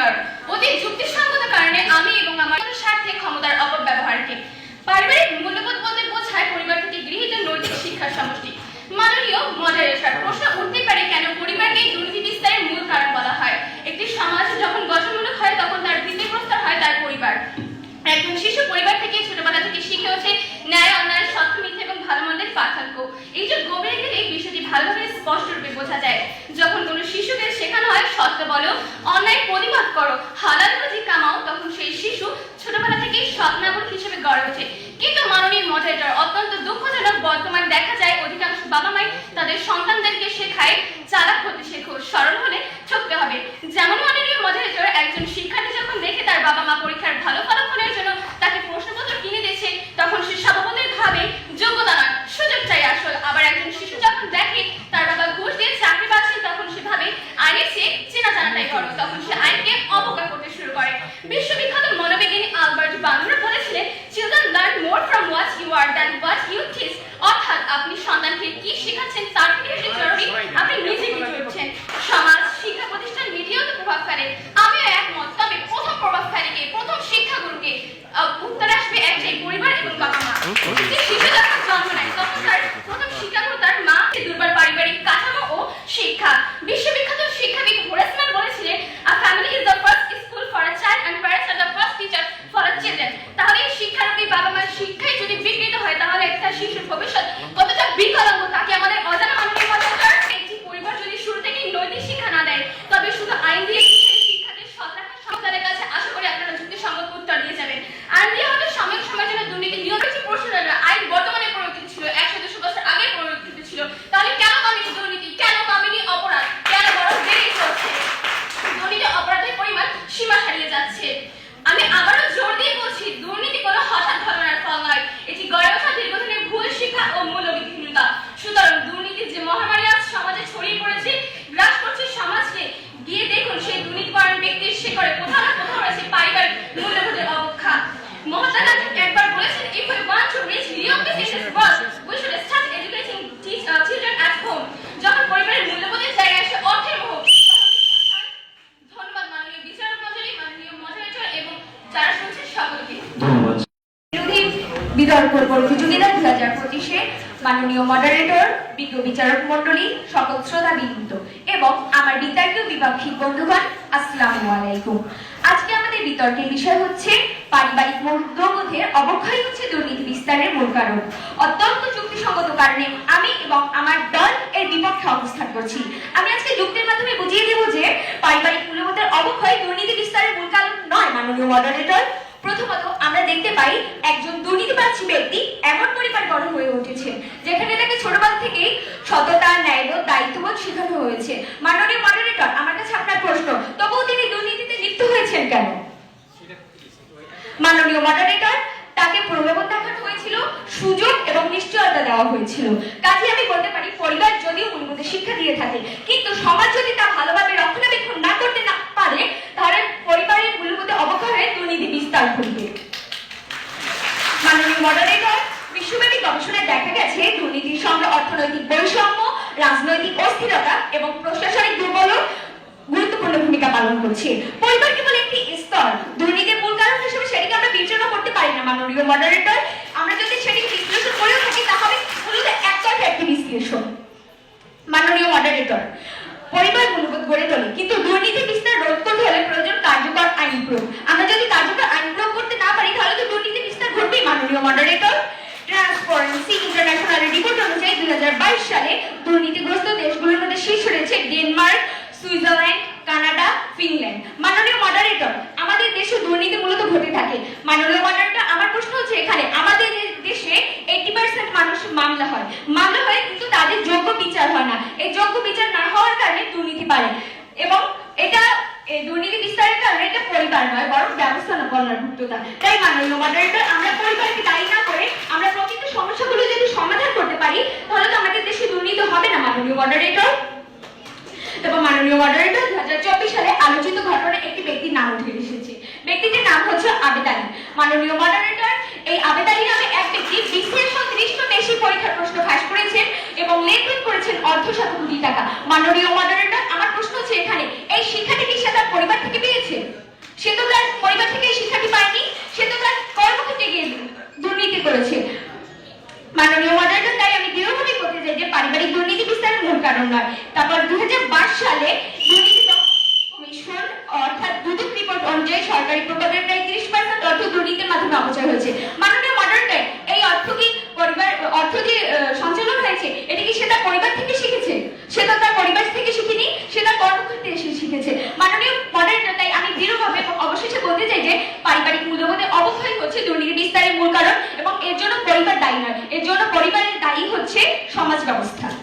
কারণ। অতি যুক্তিসঙ্গত কারণে আমি এবং আমার স্বার্থে ক্ষমতার অপব্যবহারকে পারিবারিক মূল্যবোধ বলতে বোঝায় পরিবার থেকে গৃহীত নৈতিক শিক্ষার সমষ্টি। মাননীয় মডারেশন প্রশ্ন উঠতে পারে কেন পরিবারকে দুর্নীতি বিস্তারের মূল কারণ বলা হয়? একটি সমাজ যখন গঠনমূলক হয়, তখন তার ভিত্তিপ্রস্তর হয় তার পরিবার। একজন শিশু পরিবার থেকে শিখে ওঠে ন্যায় অন্যায় সত্য মিথ্যা এবং ভালো মন্দের পার্থক্য এই যে গভীরে গেলে এই বিষয়টি ভালোভাবে স্পষ্ট রূপে বোঝা যায় যখন কোনো শিশুকে শেখানো হয় সত্য বলো অন্যায় প্রতিবাদ করো। হালাল রুজি কামাও, তখন সেই শিশু ছোটবেলা থেকেই সৎ হিসেবে গড়ে ওঠে। কিন্তু মাননীয় মডারেটর অত্যন্ত দুঃখজনক বর্তমান দেখা যায়, অধিকাংশ বাবা মাই তাদের সন্তানদেরকে শেখায় cotton বিতর্ক প্রতিযোগিতা দু হাজার পঁচিশে মাননীয় মডারেটর বিজ্ঞ বিচারক মন্ডলী সকল শ্রোতা বিন্দু এবং আমার বিদ্যার্থী বিভাগিক বন্ধুগণ আসসালামু আলাইকুম। আজকে আমাদের বিতর্কের বিষয় হচ্ছে পারিবারিক মূল্যবোধের অবক্ষয় হচ্ছে দুর্নীতি বিস্তারের মূল কারণ। অত্যন্ত যুক্তিসঙ্গত কারণে আমি এবং আমার দল এর বিপক্ষে অবস্থান করছি। আমি আজকে যুক্তির মাধ্যমে বুঝিয়ে দেব যে পারিবারিক মূল্যবোধের অবক্ষয় দুর্নীতি বিস্তারের মূল কারণ নয়, মাননীয় মডারেটর। প্রথমত, আমরা দেখতে পাই একজন দুর্নীতিবাদী ব্যক্তি এমন পরিবার গঠন হয়ে উঠেছে, যেখানে তাকে ছোটবেলা থেকেই সততা, ন্যায়বোধ, দায়িত্ববোধ শেখানো হয়েছে মাননীয় মডারেটর আমার কাছে আপনার প্রশ্ন তবুও তিনি দুর্নীতিতে লিপ্ত হয়েছেন কেন মাননীয় মডারেটর তাকে প্রলোভন দেখানো হয়েছিল, সুযোগ এবং নিশ্চয়তা দেওয়া হয়েছিল। কাজে আমি বলতে পারি, পরিবার যদিও মূল্যবোধের শিক্ষা দিয়ে থাকে, কিন্তু সমাজ যদি তা ভালোভাবে রক্ষণাবেক্ষণ না করতে না পারে, তাহলে পরিবারের মূল্যবোধে অবক্ষয় দুর্নীতি বিস্তার ঘটবে। মাননীয় মডারেটর বিশ্বব্যাপী গবেষণায় দেখা গেছে, দুর্নীতির সঙ্গে অর্থনৈতিক বৈষম্য, রাজনৈতিক অস্থিরতা এবং প্রশাসনিক দুর্বল গুরুত্বপূর্ণ ভূমিকা পালন করছে। পরিবার কেবল একটি স্তর দুর্নীতির মূল কারণ হিসেবে সেটিকে আমরা বিবেচনা করতে পারি না মাননীয় মডারেটর আমরা যদি সেটিকে বিশ্লেষণ করেও থাকি, তাহলে মূলত একতরফা একটি বিশ্লেষণ। মাননীয় মডারেটর পরিবার মূল্যবোধ গড়ে তোলে। কিন্তু দুর্নীতি বিস্তার রোধ করতে হলে প্রয়োজন কার্যকর আইন প্রয়োগ। আমরা যদি কার্যকর আইন প্রয়োগ করতে না পারি, তাহলে তো দুর্নীতি বিস্তার ঘটবেই, মাননীয় মডারেটর ট্রান্সপারেন্সি ইন্টারন্যাশনাল রিপোর্ট অনুযায়ী দু হাজার বাইশ সালে দুর্নীতিগ্রস্ত দেশগুলোর মধ্যে শীর্ষ রয়েছে ডেনমার্ক, সুইজারল্যান্ড, কানাডা, ফিনল্যান্ড। মাননীয় মডারেটর আমাদের দেশে দুর্নীতি মূলত ঘটে থাকে মাননীয় মডারেটর আমার প্রশ্ন হচ্ছে এখানে আমাদের দে- দেশে এইটি পার্সেন্ট মানুষ মামলা হয় মামলা হয় কিন্তু তাদের যোগ্য বিচার হয় না এই যোগ্য বিচার না হওয়ার কারণে দুর্নীতি বাড়ে। এবং এটা দুর্নীতি বিস্তারের কারণে এটা পরিবার নয়, বরং তাই মাননীয় মডারেটর, আমরা পরিবারকে দায়ী না করে আমরা প্রকৃত সমস্যাগুলো যদি সমাধান করতে পারি, তাহলে তো আমাদের দেশে দুর্নীতি হবে না, মাননীয় মডারেটর। এবং মাননীয় মডারেটর দু হাজার চব্বিশ সালে আলোচিত ঘটনায় একটি ব্যক্তির নাম উঠে এসেছে। ব্যক্তিটির নাম হচ্ছে আবেদ মাননীয় মডারেটর, এই আবেদ নামে এক ব্যক্তি বিশ্বের সদৃষ্ট দেশি পরীক্ষার প্রশ্ন ফাঁস করেছেন এবং লেনদেন করেছেন অর্ধ শত কোটি টাকা। মাননীয় মডারেটর আমার প্রশ্ন হচ্ছে এখানে, এই শিক্ষাটি কি সে তার পরিবার থেকে পেয়েছে? সে তো তার পরিবার থেকে শিক্ষাটি পায়নি, সে তো তার কর্মক্ষেত্রে গিয়ে দুর্নীতি করেছে। মাননীয় মডারেটর তাই আমি দৃঢ়ভাবে বলতে চাই যে পারিবারিক দুর্নীতি বিস্তারের মূল কারণ নয়। তারপর দুই সালে দুর্নীতি কমিশন, অর্থাৎ দুদক রিপোর্ট অনুযায়ী সরকারি প্রকল্পের প্রায় তিরিশ পার্সেন্ট অর্থ দুর্নীতির মাধ্যমে অপচয় হয়েছে। মাননীয় মডারেটর এই অর্থ কি পরিবার অর্থ যে আহ, সঞ্চালন হয়েছে এটা কি সে তার পরিবার থেকে শিখেছে সে তো তার পরিবার থেকে শিখেনি সে তার কর্মক্ষেত্রে এসে শিখেছে মাননীয় মডারেটর তাই আমি দৃঢ়ভাবে এবং অবশেষে বলতে চাই যে পারিবারিক মূল্যবোধে অবক্ষয় হচ্ছে দুর্নীতি বিস্তারের মূল কারণ এবং এর জন্য পরিবার দায়ী নয় এর জন্য পরিবারের দায়ী হচ্ছে সমাজ ব্যবস্থা।